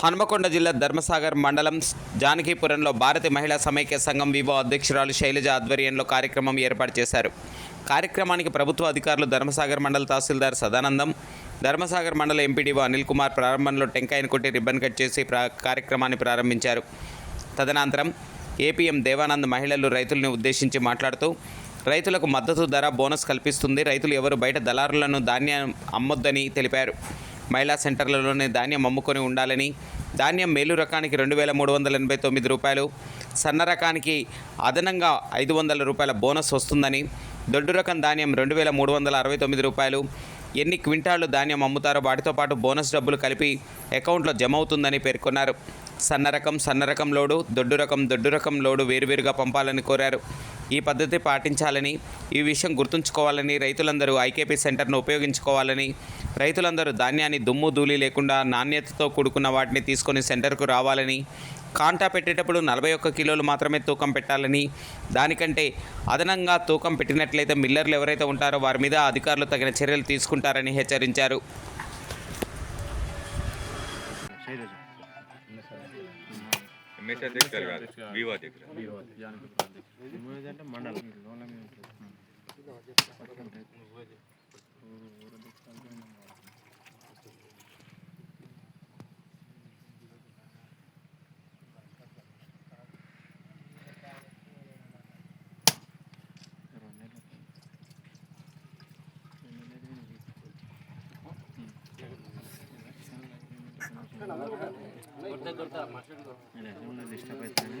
హనుమకొండ జిల్లా ధర్మసాగర్ మండలం జానకీపురంలో భారత మహిళా సమైక్య సంఘం వివో అధ్యక్షురాలు శైలజ ఆధ్వర్యంలో కార్యక్రమం ఏర్పాటు చేశారు. కార్యక్రమానికి ప్రభుత్వ అధికారులు ధర్మసాగర్ మండల తహసీల్దార్ సదానందం ధర్మసాగర్ మండల ఎంపీడీఓ అనిల్ కుమార్ ప్రారంభంలో టెంకాయను కొట్టి రిబ్బన్ కట్ చేసి కార్యక్రమాన్ని ప్రారంభించారు. తదనంతరం ఏపీఎం దేవానంద్ మహిళలు రైతుల్ని ఉద్దేశించి మాట్లాడుతూ రైతులకు మద్దతు ధర బోనస్ కల్పిస్తుంది రైతులు ఎవరు బయట దళారులను ధాన్యం అమ్మొద్దని తెలిపారు. మహిళా సెంటర్లలోనే ధాన్యం అమ్ముకొని ఉండాలని ధాన్యం మేలు రకానికి రెండు వేల మూడు వందల ఎనభై తొమ్మిది రూపాయలు సన్న రకానికి అదనంగా ఐదు వందల రూపాయల బోనస్ వస్తుందని దొడ్డు రకం ధాన్యం రెండు వేల మూడు వందల అరవై తొమ్మిది రూపాయలు ఎన్ని క్వింటాళ్ళు ధాన్యం అమ్ముతారో వాటితో పాటు బోనస్ డబ్బులు కలిపి అకౌంట్లో జమ అవుతుందని పేర్కొన్నారు. సన్న రకం సన్న రకం లోడు దొడ్డు రకం దొడ్డు రకం లోడు వేరువేరుగా పంపాలని కోరారు. ఈ పద్ధతి పాటించాలని ఈ విషయం గుర్తుంచుకోవాలని రైతులందరూ ఐకేపీ సెంటర్ను ఉపయోగించుకోవాలని రైతులందరూ ధాన్యాన్ని దుమ్ము ధూళి లేకుండా నాణ్యతతో కూడుకున్న వాటిని తీసుకొని సెంటర్కు రావాలని కాంటా పెట్టేటప్పుడు నలభై ఒక్క కిలోలు మాత్రమే తూకం పెట్టాలని దానికంటే అదనంగా తూకం పెట్టినట్లయితే మిల్లర్లు ఎవరైతే ఉంటారో వారి మీద అధికారులు తగిన చర్యలు తీసుకుంటారని హెచ్చరించారు. ఎంఎస్ అధ్యక్షులు కాదు వివో అధ్యక్షులు అంటే మండలం డిస్టర్బ్ అవుతుంది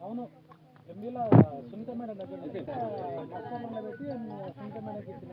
అవును ఎంబీలో సునీత మేడం దగ్గర మస్కర్లో పెట్టి సునీత మేడంకి ఇచ్చిన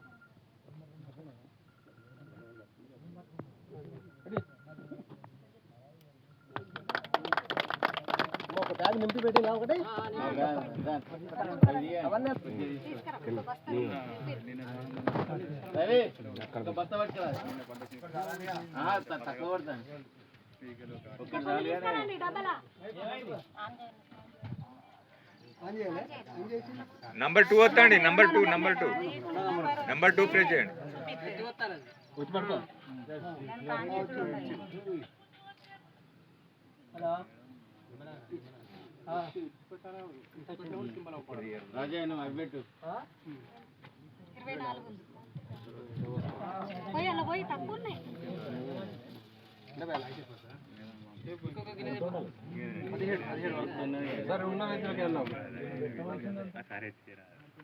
నింపి పెట్టి ఒకటి తక్కువ పడతాను. నంబర్ టూ వద్దండి number two number two. Number two press చేయండి. రాజా నువ్వు అవి పెట్టు. ఇరవై నాలుగు పోయి అలా పోయి తక్కువ ఉన్నాయి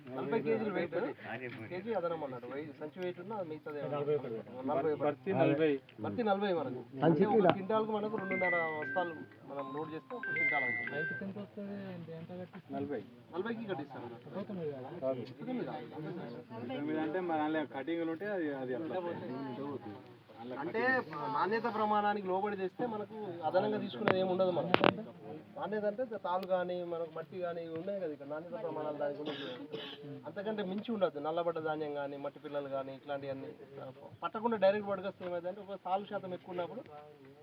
నలభై కేజీలు వెయిట్ కేజీ అదనం అన్నాడు సంచి వెయిట్ ఉన్న మిగతాది నలభై పత్తి నలభై పత్తి నలభై. మనకు క్వింటాల్కు మనకు రెండున్నర బస్తాలు మనం లోడ్ చేస్తే ఒక క్వింటాల్ అవుతుంది. నలభై. నలభైకి కట్టిస్తాను అంటే మన కటింగ్లు ఉంటే అది అది అంటే నాణ్యత ప్రమాణానికి లోబడి తెస్తే మనకు అదనంగా తీసుకునేది ఏమి ఉండదు మనకు. నాణ్యత అంటే తాళ్ళు కానీ మనకు మట్టి కానీ ఇవి ఉన్నాయి కదా ఇక్కడ. నాణ్యత ప్రమాణాలు దానికి ఉండదు. అంతకంటే మించి ఉండదు. నల్లబడ్డ ధాన్యం కానీ మట్టి పిల్లలు కానీ ఇట్లాంటివన్నీ. పట్టకుండా డైరెక్ట్ పడుకొస్తే ఏమైందంటే ఒక సాలు శాతం ఎక్కువ ఉన్నప్పుడు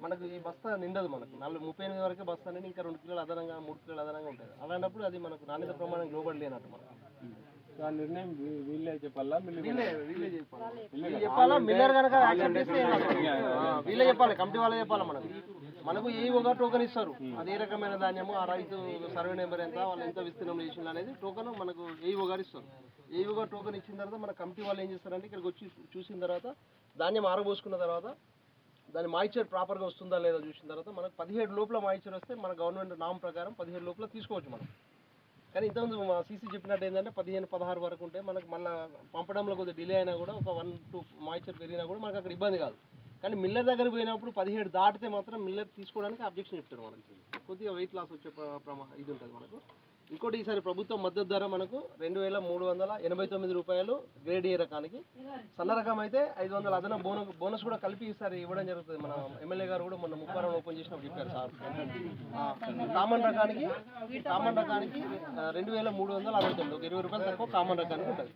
మనకు ఈ బస్తా నిండదు మనకు. నలభై ముప్పై ఎనిమిది వరకే బస్తా అనేది ఇంకా రెండు కిలోలు అదనంగా మూడు కిలోలు అదనంగా ఉంటుంది. అలాంటప్పుడు అది మనకు నాణ్యత ప్రమాణానికి లోబడి లేనట్టు మనకు. దాని నిర్ణయం వీళ్ళే చెప్పాలా? చెప్పాలి. మిల్లర్ కనుక యాక్సెప్ట్ చేస్తే వీళ్ళే చెప్పాలి. కమిటీ వాళ్ళే చెప్పాలి మనకు? మనకు ఏ ఒక టోకెన్ ఇస్తారు? అది ఏ రకమైన ధాన్యము? ఆ రైతు సర్వే నెంబర్ ఎంత? వాళ్ళు ఎంత విస్తీర్ణం చేసింది అనేది టోకెన్ మనకు ఏ గారు ఇస్తారు. ఏ ఒక టోకెన్ ఇచ్చిన తర్వాత మన కమిటీ వాళ్ళు ఏం చేస్తారంటే ఇక్కడికి వచ్చి చూసిన తర్వాత ధాన్యం ఆరబోసుకున్న తర్వాత దాని మాయిచర్ ప్రాపర్గా వస్తుందా లేదా చూసిన తర్వాత మనకు పదిహేడు లోపల మాయిచర్ వస్తే మన గవర్నమెంట్ నామ్ ప్రకారం పదిహేడు లోపల తీసుకోవచ్చు మనం. కానీ ఇంతకుముందు మా సీసీ చెప్పినట్టు ఏంటంటే పదిహేను పదహారు వరకు ఉంటే మనకు మళ్ళీ పంపడంలో కొద్దిగా డిలే అయినా కూడా ఒక వన్ టూ మాయిచర్ పెరిగినా కూడా మనకు అక్కడ ఇబ్బంది కాదు. కానీ మిల్లర్ దగ్గర పోయినప్పుడు పదిహేడు దాటితే మాత్రం మిల్లర్ తీసుకోవడానికి అబ్జెక్షన్ చెప్తారు మనకి. కొద్దిగా వెయిట్ లాస్ వచ్చే ప్రమా ఇది ఉంటుంది మనకు. ఇంకోటి ఈసారి ప్రభుత్వం మద్దతు ధర మనకు రెండు వేల మూడు వందల ఎనభై తొమ్మిది రూపాయలు గ్రేడ్ ఏ రకానికి. సన్న రకం అయితే ఐదు వందల అదన బోనస్ బోనస్ కూడా కలిపి ఈసారి ఇవ్వడం జరుగుతుంది. మన ఎమ్మెల్యే గారు కూడా మొన్న ముప్పారం ఓపెన్ చేసినప్పుడు చెప్పారు సార్. కామన్ రకానికి కామన్ రకానికి రెండు వేల మూడు వందల అరవై తొమ్మిది ఒక ఇరవై రూపాయలు తక్కువ కామన్ రకానికి ఉంటుంది.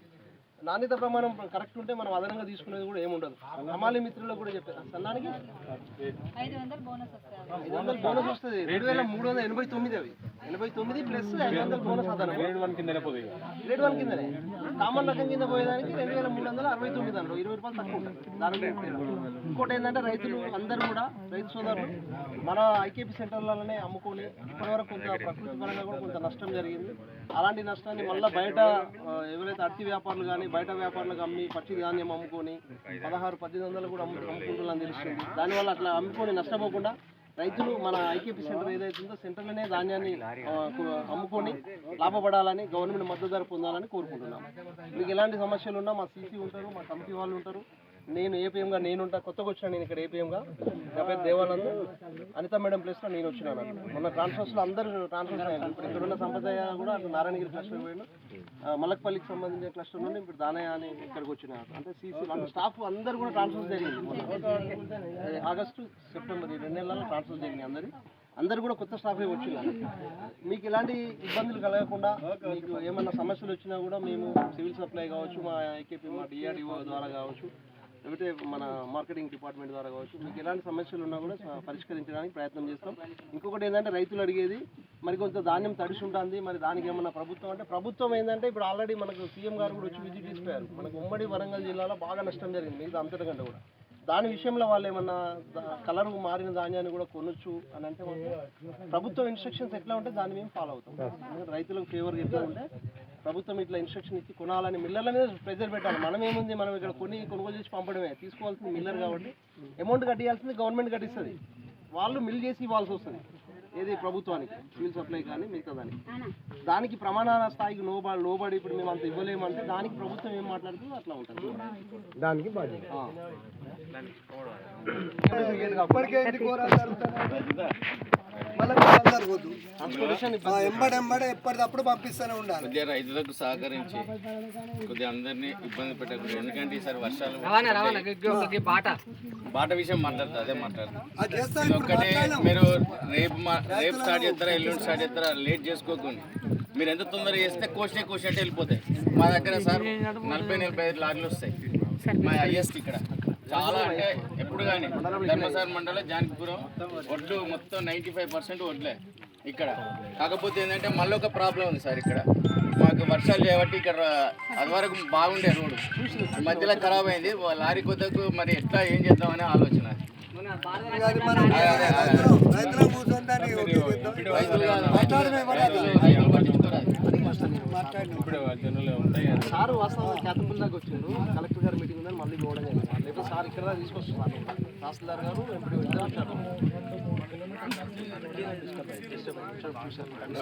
నాణ్యత ప్రమాణం కరెక్ట్ ఉంటే మనం అదనంగా తీసుకునేది కూడా ఏముండదు. హమాలి మిత్రులకు కూడా చెప్పారు సన్నానికి? ఐదు వందలు బోనస్ వస్తుంది రెండు వేల మూడు వందల ఎనభై తొమ్మిది అవి. ఎనభై తొమ్మిది ప్లస్ ఐదు వందల బోనస్ అదనం. గ్రేడ్ వన్ కిందనే పోతుంది గ్రేడ్ వన్ కిందనే. కామన్ రకం కింద పోయేదానికి రెండు వేల మూడు వందల అరవై తొమ్మిది అందులో ఇరవై రూపాయలు తక్కువ ఉంటుంది దాని. ఇంకోటి ఏంటంటే రైతులు అందరూ కూడా రైతు సోదరులు మన ఐకేపీ సెంటర్లలోనే అమ్ముకొని ఇప్పటివరకు కొంత ప్రకృతి పరంగా కూడా కొంత నష్టం జరిగింది. అలాంటి నష్టాన్ని మళ్ళీ బయట ఎవరైతే అట్టి వ్యాపారులు కానీ బయట వ్యాపారులకు అమ్మి పచ్చి ధాన్యం అమ్ముకొని పదహారు పద్దెనిమిది వందలు కూడా అమ్ము అమ్ముకుంటున్నారని తెలుస్తుంది దానివల్ల అట్లా అమ్ముకొని నష్టపోకుండా రైతులు మన ఐకేపీ సెంటర్ ఏదైతే ఉందో సెంటర్లోనే ధాన్యాన్ని అమ్ముకొని లాభపడాలని గవర్నమెంట్ మద్దతు ధర పొందాలని కోరుకుంటున్నాం మీకు ఎలాంటి సమస్యలు ఉన్నా మా సీసీ ఉంటారు మా కమిటీ వాళ్ళు ఉంటారు. నేను ఏపీఎంగా నేను కొత్తగా వచ్చాను నేను ఇక్కడ ఏపీఎంగా నా పేరు దేవానంద్. అనిత మేడం ప్లేస్లో నేను వచ్చినాను. మొన్న ట్రాన్స్ఫర్స్లో అందరూ ట్రాన్స్ఫర్స్ అయ్యారు ఇప్పుడు ఇక్కడ ఉన్న సంప్రదాయ కూడా అటు నారాయణగిరి క్లస్టర్ పోయిన మలక్పల్లికి సంబంధించిన క్లస్టర్ నుండి ఇప్పుడు దానయ్య అని ఇక్కడికి వచ్చిన అంటే సీసీ అంటే స్టాఫ్ అందరూ కూడా ట్రాన్స్ఫర్ జరిగింది ఆగస్టు సెప్టెంబర్ ఈ రెండు నెలల్లో ట్రాన్స్ఫర్ జరిగినాయి అందరి అందరు కూడా కొత్త స్టాఫ్ వచ్చినారు. మీకు ఎలాంటి ఇబ్బందులు కలగకుండా మీకు ఏమన్నా సమస్యలు వచ్చినా కూడా మేము సివిల్ సప్లై కావచ్చు మా ఐకేపీ మా డిఆర్డిఓ ద్వారా కావచ్చు లేకపోతే మన మార్కెటింగ్ డిపార్ట్మెంట్ ద్వారా కావచ్చు మీకు ఎలాంటి సమస్యలు ఉన్నా కూడా పరిష్కరించడానికి ప్రయత్నం చేస్తాం. ఇంకొకటి ఏంటంటే రైతులు అడిగేది మరి కొంత ధాన్యం తడిసి ఉంటుంది మరి దానికి ఏమన్నా ప్రభుత్వం? అంటే ప్రభుత్వం ఏంటంటే ఇప్పుడు ఆల్రెడీ మనకు సీఎం గారు కూడా వచ్చి విజిట్ చేసిపోయారు. మనకు ఉమ్మడి వరంగల్ జిల్లాలో బాగా నష్టం జరిగింది మిగతా అంతటికంటే కూడా. దాని విషయంలో వాళ్ళు ఏమన్నా కలర్ మారిన ధాన్యాన్ని కూడా కొనొచ్చు అని అంటే ప్రభుత్వం ఇన్స్ట్రక్షన్స్ ఎట్లా ఉంటే దాన్ని మేము ఫాలో అవుతాం. రైతులకు ఫేవర్ ఎట్లా ఉంటే ప్రభుత్వం ఇట్లా ఇన్స్ట్రక్షన్ ఇచ్చి కొనాలని మిల్లర్ల మీద ప్రెజర్ పెట్టాలి. మనం ఏముంది? మనం ఇక్కడ కొని కొనుగోలు చేసి పంపడమే. తీసుకోవాల్సింది మిల్లర్ కాబట్టి. అమౌంట్ కట్టియాల్సింది గవర్నమెంట్ కట్టిస్తుంది. వాళ్ళు మిల్ చేసి ఇవ్వాల్సి వస్తుంది. ఏది ప్రభుత్వానికి? సివిల్ సప్లై కానీ మిగతా దానికి. దానికి ప్రమాణ స్థాయికి లోబడి లోబడి ఇప్పుడు మేము అంత ఇవ్వలేమంటే దానికి ప్రభుత్వం ఏం మాట్లాడుతుందో అట్లా ఉంటుంది. దానికి బాధ్యత. ట్రాన్స్పోర్టేషన్ ఎంబడెంబడే ఎప్పటికప్పుడు పంపిస్తూనే ఉండాలి. కొద్దిగా రైతులకు సహకరించి కొద్దిగా అందరినీ ఇబ్బంది పెట్టకూడదు. ఎందుకంటే ఈసారి వర్షాలు బాట. విషయం మాట్లాడతా అదే మాట్లాడతా. అది చేస్తా ఇది ఒక్కటే మీరు రేపు మా- రేపు స్టార్ట్ చేస్తారా ఎల్లుండి స్టార్ట్ చేస్తారా లేట్ చేసుకోకండి. మీరు ఎంత తొందరగా చేస్తే కోసినే కోసినట్టు వెళ్ళిపోతాయి. మా దగ్గర సార్ నలభై నలభై ఐదు లారీలు వస్తాయి. మా హైయెస్ట్ ఇక్కడ. చాలా అంటే ఎప్పుడు కానీ ధర్మసార మండలం జానకిపురం ఒడ్లు మొత్తం నైంటీ ఫైవ్ పర్సెంట్ ఒడ్లే ఇక్కడ. కాకపోతే ఏంటంటే మళ్ళీ ఒక ప్రాబ్లం ఉంది సార్ ఇక్కడ. మాకు వర్షాలు చేయబట్టి ఇక్కడ అది వరకు బాగుండే రోడ్డు. మధ్యలో ఖరాబ్ అయింది. లారీ కొద్దకు మరి ఎట్లా ఏం చేద్దామనే ఆలోచన. అది చేద్దాం. సార్ వాస్తవం కేతంపల్లి దాకా వచ్చిండు కలెక్టర్ గారు మీటింగ్ ఉందని మళ్ళీ పోవడం జరిగింది లేకపోతే సార్ ఇక్కడ తీసుకొస్తున్నాను. తహసీల్దార్ గారు ఎంపీ వచ్చారు